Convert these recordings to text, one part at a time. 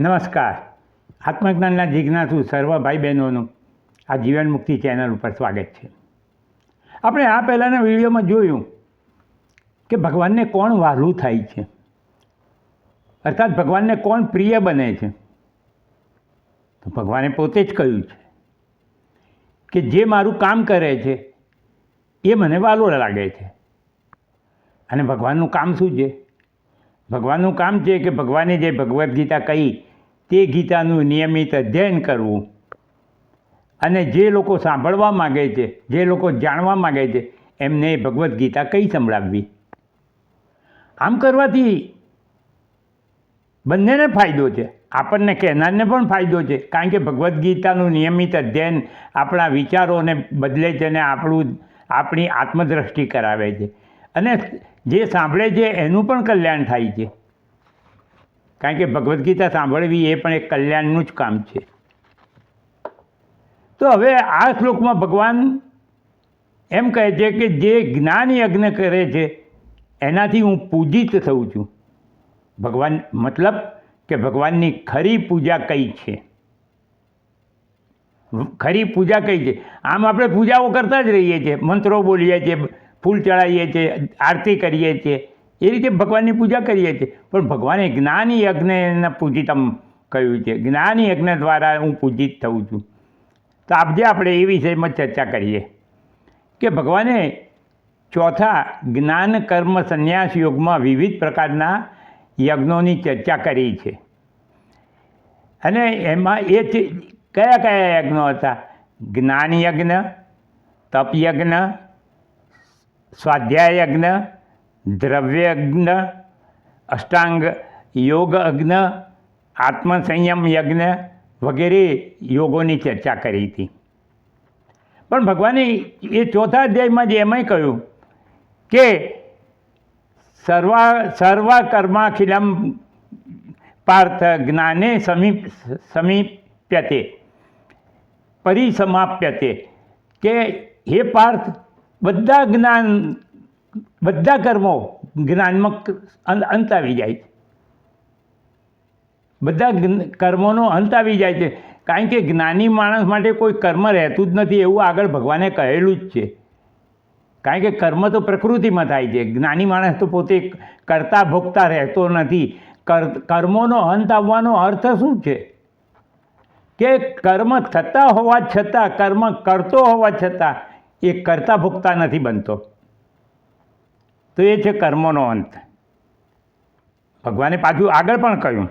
નમસ્કાર. આત્મજ્ઞાનના જિજ્ઞાસુ સર્વ ભાઈ બહેનોનું આ જીવન મુક્તિ ચેનલ ઉપર સ્વાગત છે. આપણે આ પહેલાંના વિડીયોમાં જોયું કે ભગવાનને કોણ વહાલું થાય છે? અર્થાત ભગવાનને કોણ પ્રિય બને છે? તો ભગવાને પોતે જ કહ્યું છે કે જે મારું કામ કરે છે, એ મને વાલો લાગે છે. અને ભગવાનનું કામ શું છે? ભગવાનનું કામ છે કે ભગવાને જે ભગવદ્ ગીતા કહી તે ગીતાનું નિયમિત અધ્યયન કરવું. અને જે લોકો સાંભળવા માગે છે, જે લોકો જાણવા માગે છે, એમને ભગવદ્ ગીતા કઈ સંભળાવવી? આમ કરવાથી બંનેને ફાયદો છે. આપણને કહેનારને પણ ફાયદો છે. કારણ કે ભગવદ્ ગીતાનું નિયમિત અધ્યયન આપણા વિચારોને બદલે છે અને આપણું આપણી આત્મદ્રષ્ટિ કરાવે છે. અને જે સાંભળે છે, એનું પણ કલ્યાણ થાય છે. કારણ કે ભગવદ્ ગીતા સાંભળવી એ પણ એક કલ્યાણનું જ કામ છે. તો હવે આ શ્લોકમાં ભગવાન એમ કહે છે કે જે જ્ઞાન યજ્ઞ કરે છે, એનાથી હું પૂજિત થઉં છું. ભગવાન મતલબ કે ભગવાનની ખરી પૂજા કઈ છે? ખરી પૂજા કઈ છે? આમ આપણે પૂજાઓ કરતા જ રહીએ છીએ, મંત્રો બોલીએ છીએ, ફૂલ ચડાવીએ છીએ, આરતી કરીએ છીએ. એ રીતે ભગવાનની પૂજા કરીએ છીએ. પણ ભગવાને જ્ઞાન યજ્ઞને પૂજિતમ કહ્યું છે. જ્ઞાન યજ્ઞ દ્વારા હું પૂજિત થઉં છું. તો આપજે આપણે એ વિષયમાં ચર્ચા કરીએ કે ભગવાને ચોથા જ્ઞાન કર્મ સંન્યાસ યોગમાં વિવિધ પ્રકારના યજ્ઞોની ચર્ચા કરી છે. અને એમાં એ કયા કયા યજ્ઞો હતા? જ્ઞાન યજ્ઞ, તપ યજ્ઞ, સ્વાધ્યાય યજ્ઞ દ્રવ્ય યજ્ઞ અષ્ટાંગ યોગ યજ્ઞ આત્મસંયમ યજ્ઞ વગેરે યોગોની ચર્ચા કરી હતી. પણ ભગવાને એ ચોથા અધ્યાયમાં જ એમાંય કહ્યું કે સર્વા સર્વ કર્માખિલમ પાર્થ જ્ઞાને સમીપ સમીપ્યતે, પરિસમાપ્યતે કે હે પાર્થ, બધા જ્ઞાન બધા કર્મો જ્ઞાનમાં અંત આવી જાય છે. બધા કર્મોનો અંત આવી જાય છે. કારણ કે જ્ઞાની માણસ માટે કોઈ કર્મ રહેતું જ નથી એવું આગળ ભગવાને કહેલું જ છે. કારણ કે કર્મ તો પ્રકૃતિમાં થાય છે. જ્ઞાની માણસ તો પોતે કરતા ભોગતા રહેતો નથી. કર્મોનો અંત આવવાનો અર્થ શું છે? કે કર્મ થતા હોવા છતાં, કર્મ કરતો હોવા છતાં એ કરતા ભોગતા નથી બનતો. તો એ છે કર્મોનો અંત. ભગવાને પાછું આગળ પણ કહ્યું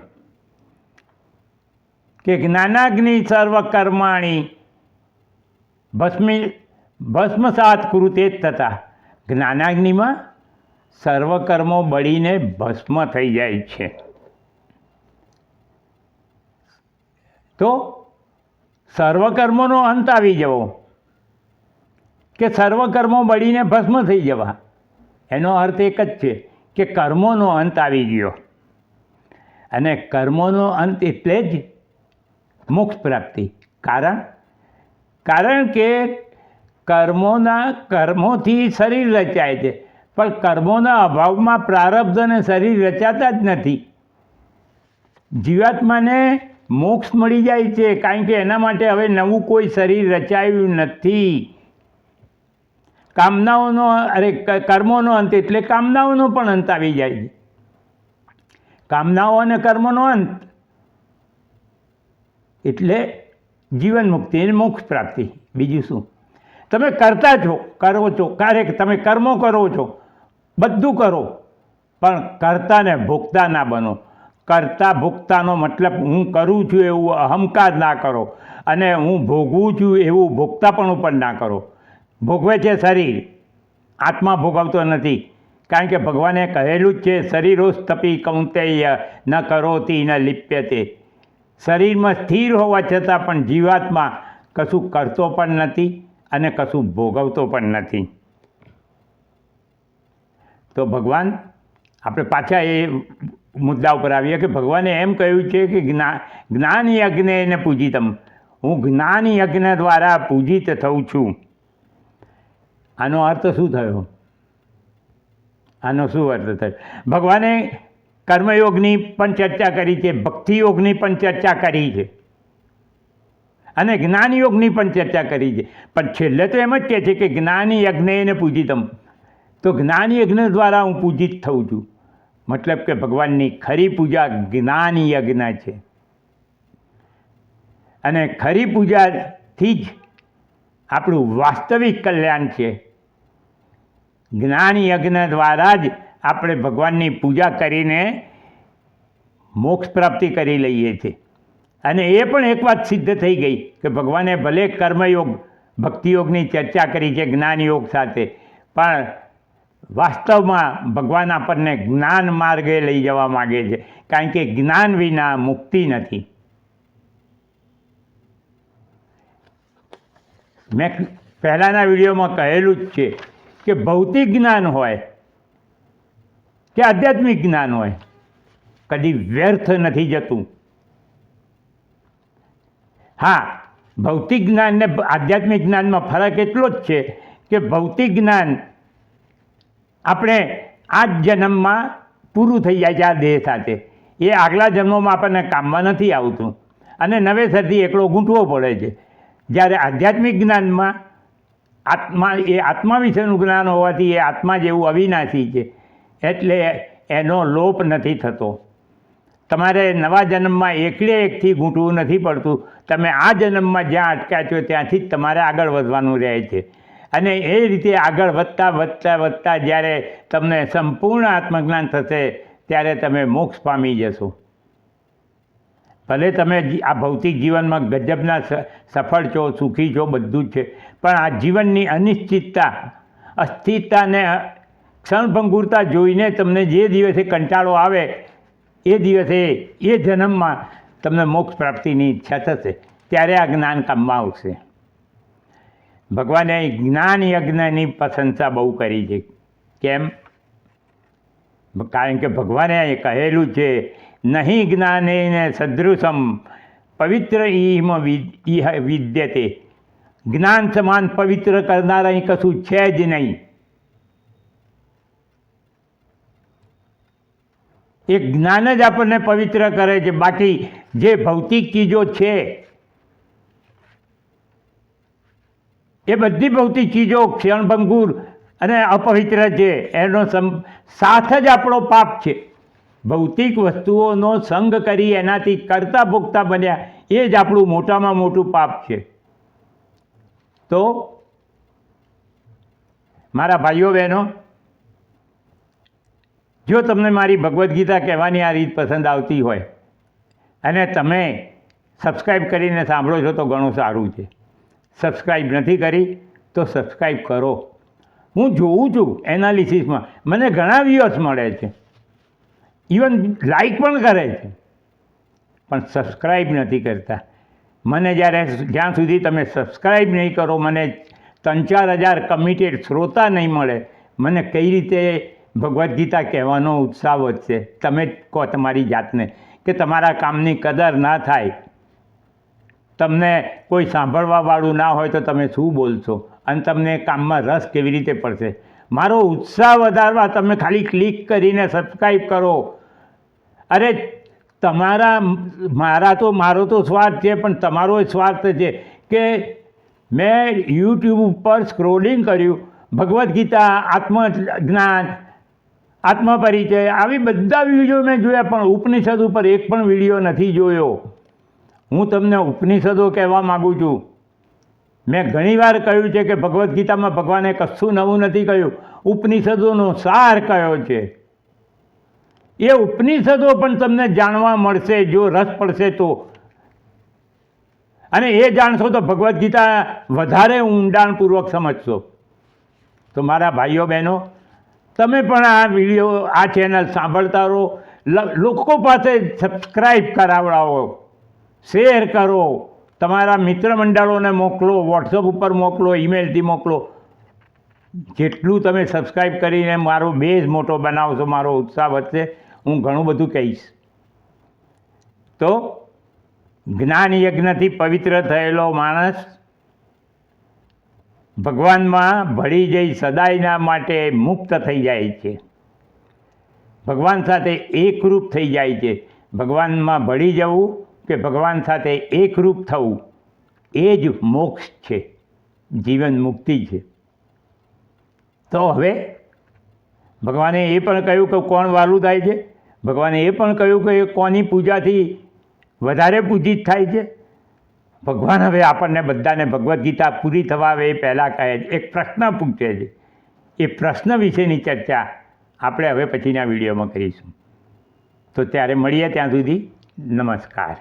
કે જ્ઞાનાગ્નિ સર્વ કર્માણી ભસ્મી ભસ્મસાત કૃતે તથા જ્ઞાનાગ્નિમાં સર્વ બળીને ભસ્મ થઈ જાય છે. તો સર્વકર્મોનો અંત આવી જવો. કે સર્વકર્મો બળીને ભસ્મ થઈ જવા. એનો અર્થ એક જ છે કે કર્મોનો અંત આવી ગયો. અને કર્મોનો અંત એટલે જ મોક્ષ પ્રાપ્તિ. કારણ? કારણ કે કર્મોના, કર્મોથી શરીર રચાય છે. પણ કર્મોના અભાવમાં પ્રારબ્ધ અને શરીર રચાતા જ નથી. જીવાત્માને મોક્ષ મળી જાય છે. કારણ કે એના માટે હવે નવું કોઈ શરીર રચાયું નથી. કામનાઓનો, અરે કર્મોનો અંત, એટલે કામનાઓનો પણ અંત આવી જાય છે. કામનાઓ અને કર્મોનો અંત. એટલે જીવન મુક્તિ અને મોક્ષ પ્રાપ્તિ. બીજું શું? તમે કરતા છો, કરો છો, ક્યારેક તમે કર્મો કરો છો, બધું કરો, પણ કરતા ને ભોગતા ના બનો. કરતા ભોગતાનો મતલબ હું કરું છું એવું અહંકાર ના કરો, અને હું ભોગવું છું એવું ભોગતા પણ ઉપર ના કરો. ભોગવે છે શરીર. આત્મા ભોગવતો નથી. કારણ કે ભગવાને કહેલું જ છે, શરીરોસ્તપી કૌંતેય ન કરોતી ન લિપ્યતે. શરીરમાં સ્થિર હોવા છતાં પણ જીવાત્મા કશું કરતો પણ નથી અને કશું ભોગવતો પણ નથી. તો ભગવાન, આપણે પાછા એ મુદ્દા ઉપર આવીએ કે ભગવાને એમ કહ્યું છે કે જ્ઞા, જ્ઞાન યજ્ઞ એને પૂજિતમ. હું જ્ઞાન યજ્ઞ દ્વારા પૂજિત થઉં છું. આનો અર્થ શું થયો? આનો શું અર્થ થયો? ભગવાને કર્મયોગની પણ ચર્ચા કરી છે, ભક્તિયોગની પણ ચર્ચા કરી છે. અને જ્ઞાનયોગની પણ ચર્ચા કરી છે. પણ છેલ્લે તો એમ જ કહે છે કે જ્ઞાની યજ્ઞને પૂજિતમ. તો જ્ઞાન યજ્ઞ દ્વારા હું પૂજિત થઉં છું. મતલબ કે ભગવાનની ખરી પૂજા જ્ઞાન યજ્ઞ છે. અને ખરી પૂજાથી જ આપણું વાસ્તવિક કલ્યાણ છે. જ્ઞાન યજ્ઞ દ્વારા જ આપણે ભગવાનની પૂજા કરીને મોક્ષ પ્રાપ્તિ કરી લઈએ છીએ. અને એ પણ એક વાત સિદ્ધ થઈ ગઈ કે ભગવાને ભલે કર્મયોગ, ભક્તિયોગની ચર્ચા કરી છે જ્ઞાનયોગ સાથે, પણ વાસ્તવમાં ભગવાન આપણને જ્ઞાન માર્ગે લઈ જવા માગે છે, કારણ કે જ્ઞાન વિના મુક્તિ નથી. મેં પહેલાંના વિડીયોમાં કહેલું જ છે કે ભૌતિક જ્ઞાન હોય કે આધ્યાત્મિક જ્ઞાન હોય, કદી વ્યર્થ નથી જતું. હા, ભૌતિક જ્ઞાન ને આધ્યાત્મિક જ્ઞાનમાં ફરક એટલો જ છે કે ભૌતિક જ્ઞાન આપણે આ જન્મમાં પૂરું થઈ જાય છે આ દેહ સાથે. એ આગલા જન્મોમાં આપણને કામમાં નથી આવતું. અને નવેસરથી એકલો ગૂંટવો પડે છે. જ્યારે આધ્યાત્મિક જ્ઞાનમાં આત્મા એ આત્મા વિશેનું જ્ઞાન હોવાથી એ આત્મા જેવું અવિનાશી છે. એટલે એનો લોપ નથી થતો. તમારે નવા જન્મમાં એકલે એકથી ગૂંટવું નથી પડતું. તમે આ જન્મમાં જ્યાં અટક્યા છો ત્યાંથી જ તમારે આગળ વધવાનું રહે છે. અને એ રીતે આગળ વધતા વધતા વધતા જ્યારે તમને સંપૂર્ણ આત્મજ્ઞાન થશે, ત્યારે તમે મોક્ષ પામી જશો. ભલે તમે આ ભૌતિક જીવનમાં ગજબના સફળ છો, સુખી છો, બધું જ છે. પણ આ જીવનની અનિશ્ચિતતા, અસ્થિરતાને ક્ષણભંગુરતા જોઈને તમને જે દિવસે કંટાળો આવે, એ દિવસે, એ જન્મમાં તમને મોક્ષ પ્રાપ્તિની ઈચ્છા થશે. ત્યારે આ જ્ઞાન કામમાં આવશે. ભગવાને જ્ઞાન યજ્ઞની પ્રશંસા બહુ કરી છે. કેમ? કારણ કે ભગવાને એ કહેલું છે નહીં જ્ઞાનેને સદૃશમ પવિત્ર ઈમ ઇહ વિદ્યતે જ્ઞાન સમાન પવિત્ર કરનાર અહીં કશું છે જ નહીં એ જ્ઞાન જ આપણને પવિત્ર કરે છે બાકી જે ભૌતિક ચીજો છે એ બધી ભૌતિક ચીજો ક્ષણભંગુર અને અપવિત્ર છે. એનો સાથ જ આપણો પાપ છે. ભૌતિક વસ્તુઓનો સંગ કરી એનાથી કરતા ભોગતા બન્યા. એ જ આપણું મોટામાં મોટું પાપ છે. તો મારા ભાઈઓ બહેનો, જો તમને મારી ભગવદ્ ગીતા કહેવાની આ રીત પસંદ આવતી હોય અને તમે સબસ્ક્રાઈબ કરીને સાંભળો છો તો ઘણું સારું છે. સબસ્ક્રાઈબ નથી કરી તો સબસ્ક્રાઈબ કરો. હું જોઉં છું એનાલિસિસમાં. મને ઘણા વ્યૂઅર્સ મળે છે. ઇવન લાઈક પણ કરે છે. પણ સબસ્ક્રાઈબ નથી કરતા. મને જ્યારે જ્યાં સુધી તમે સબસ્ક્રાઈબ નહીં કરો, મને ત્રણ ચાર હજાર કમિટેડ શ્રોતા નહીં મળે, મને કઈ રીતે ભગવદ્ ગીતા કહેવાનો ઉત્સાહ વધશે? તમે જ કહો તમારી જાતને કે તમારા કામની કદર ના થાય. તમને કોઈ સાંભળવાવાળું ના હોય તો તમે શું બોલશો? અને તમને કામમાં રસ કેવી રીતે પડશે? મારો ઉત્સાહ વધારવા તમે ખાલી ક્લિક કરીને સબસ્ક્રાઈબ કરો. અરે, તમારા મારા તો, મારો તો સ્વાર્થ છે, પણ તમારો સ્વાર્થ છે કે મેં યુટ્યુબ ઉપર સ્ક્રોલિંગ કર્યું. ભગવદ્ ગીતા, આત્મજ્ઞાન, આત્મપરિચય, આવી બધા વીડિયો મેં જોયા, પણ ઉપનિષદ ઉપર એક પણ વીડિયો નથી જોયો. હું તમને ઉપનિષદો કહેવા માગું છું. મેં ઘણીવાર કહ્યું છે કે ભગવદ્ ગીતામાં ભગવાને કશું નવું નથી કહ્યું. ઉપનિષદોનો સાર કયો છે? એ ઉપનિષદો પણ તમને જાણવા મળશે, જો રસ પડશે તો. અને એ જાણશો તો ભગવદ્ ગીતા વધારે ઊંડાણપૂર્વક સમજશો. તો મારા ભાઈઓ બહેનો, તમે પણ આ વીડિયો, આ ચેનલ સાંભળતા રહો. લોકો પાસે સબસ્ક્રાઈબ કરાવડાવો. શેર કરો. તમારા મિત્ર મંડળોને મોકલો વોટ્સઅપ ઉપર મોકલો ઈમેલથી મોકલો. જેટલું તમે સબસ્ક્રાઈબ કરીને મારો બેઝ મોટો બનાવશો, મારો ઉત્સાહ વધશે. હું ઘણું બધું કહીશ. તો જ્ઞાન યજ્ઞથી પવિત્ર થયેલો માણસ ભગવાનમાં ભળી જઈ સદાયના માટે મુક્ત થઈ જાય છે. ભગવાન સાથે એકરૂપ થઈ જાય છે. ભગવાનમાં ભળી જવું કે ભગવાન સાથે એકરૂપ થવું, એ જ મોક્ષ છે. જીવન મુક્તિ છે. તો હવે ભગવાને એ પણ કહ્યું કે કોણ વાલું થાય છે? ભગવાને એ પણ કહ્યું કે કોની પૂજાથી વધારે પૂજિત થાય છે? ભગવાન હવે આપણને બધાને ભગવદ્ ગીતા પૂરી થવા આવે એ પહેલાં કહે છે. એક પ્રશ્ન પૂછે છે. એ પ્રશ્ન વિશેની ચર્ચા આપણે હવે પછીના વિડીયોમાં કરીશું. તો ત્યારે મળીએ ત્યાં સુધી. નમસ્કાર.